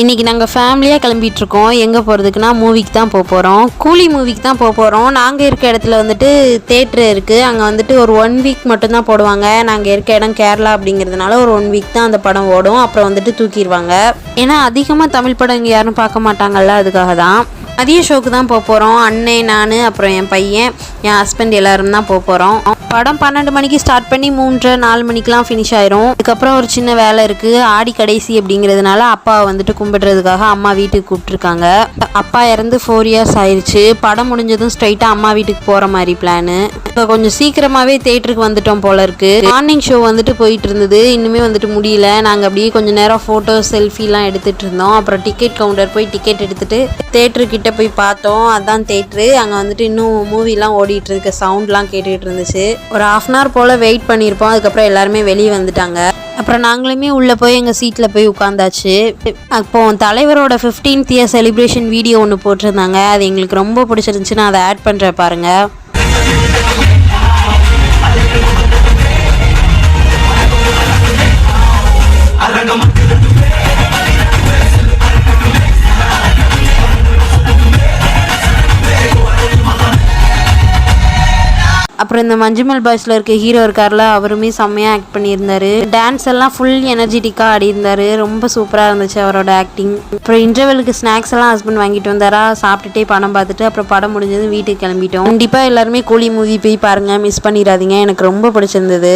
இன்றைக்கி நாங்கள் ஃபேமிலியாக கிளம்பிகிட்ருக்கோம் எங்கே போகிறதுக்குன்னா மூவிக்கு தான் போக போகிறோம் கூலி மூவிக்கு தான் போக போகிறோம் நாங்கள் இருக்க இடத்துல வந்துட்டு தேட்ரு இருக்குது அங்கே வந்துட்டு ஒரு ஒன் வீக் மட்டும்தான் போடுவாங்க. நாங்கள் இருக்க இடம் கேரளா அப்படிங்கிறதுனால ஒரு ஒன் வீக் தான் அந்த படம் ஓடும். அப்புறம் வந்துட்டு தூக்கிடுவாங்க. ஏன்னா அதிகமாக தமிழ் படம் இங்கே யாரும் பார்க்க மாட்டாங்கல்ல அதுக்காக தான். மதிய ஷோக்கு தான் போக போகிறோம் அண்ணன் நான் அப்புறம் என் பையன் என் ஹஸ்பண்ட் எல்லாரும் தான் போக போகிறோம் படம் பன்னெண்டு மணிக்கு ஸ்டார்ட் பண்ணி மூன்றரை நாலு மணிக்கெலாம் ஃபினிஷ் ஆயிரும். அதுக்கப்புறம் ஒரு சின்ன வேலை இருக்குது ஆடி கடைசி அப்படிங்கிறதுனால அப்பாவை வந்துட்டு கும்பிடுறதுக்காக அம்மா வீட்டுக்கு கூப்பிட்ருக்காங்க அப்பா இறந்து ஃபோர் இயர்ஸ் ஆயிடுச்சு படம் முடிஞ்சதும் ஸ்ட்ரைட்டாக அம்மா வீட்டுக்கு போகிற மாதிரி பிளானு இப்போ கொஞ்சம் சீக்கிரமாகவே தேட்டருக்கு வந்துட்டோம் போல இருக்கு. மார்னிங் ஷோ வந்துட்டு போயிட்டு இருந்தது. இன்னுமே வந்துட்டு முடியல. நாங்கள் அப்படியே கொஞ்சம் நேரம் ஃபோட்டோ செல்ஃபிலாம் எடுத்துகிட்டு இருந்தோம். அப்புறம் டிக்கெட் கவுண்டர் போய் டிக்கெட் எடுத்துகிட்டு தேட்ரு கிட்ட போய் பார்த்தோம். அதான் தேட்ரு. அங்கே வந்துட்டு இன்னும் மூவிலாம் ஓடிட்டு இருக்க சவுண்ட்லாம் கேட்டுகிட்டு இருந்துச்சு ஒரு ஹாஃப் அன் ஹவர் போல் வெயிட் பண்ணியிருப்போம். அதுக்கப்புறம் எல்லாருமே வெளியே வந்துட்டாங்க. அப்புறம் நாங்களுமே உள்ளே போய் எங்கள் சீட்டில் போய் உட்காந்தாச்சு. அப்போ தலைவரோட ஃபிஃப்டீன்த் இயர் செலிப்ரேஷன் வீடியோ ஒன்று போட்டிருந்தாங்க. அது எங்களுக்கு ரொம்ப பிடிச்சிருந்துச்சு. நான் அதை ஆட் பண்ணுறேன் பாருங்கள் அப்புறம் இந்த மஞ்சுமல் பாய்ஸில் இருக்க ஹீரோ இருக்கார்ல அவருமே செம்மையாக ஆக்ட் பண்ணியிருந்தாரு. டான்ஸ் எல்லாம் ஃபுல் எனர்ஜெட்டிக்காக ஆடியிருந்தார். ரொம்ப சூப்பராக இருந்துச்சு அவரோட ஆக்டிங் அப்புறம் இன்டர்வெலுக்கு ஸ்நாக்ஸ் எல்லாம் ஹஸ்பண்ட் வாங்கிட்டு வந்தாரா? சாப்பிட்டுட்டே படம் பார்த்துட்டு அப்புறம் படம் முடிஞ்சது வீட்டுக்கு கிளம்பிட்டோம். கண்டிப்பாக எல்லாருமே கூலி மூவி போய் பாருங்கள் மிஸ் பண்ணிடாதீங்க. எனக்கு ரொம்ப பிடிச்சிருந்தது.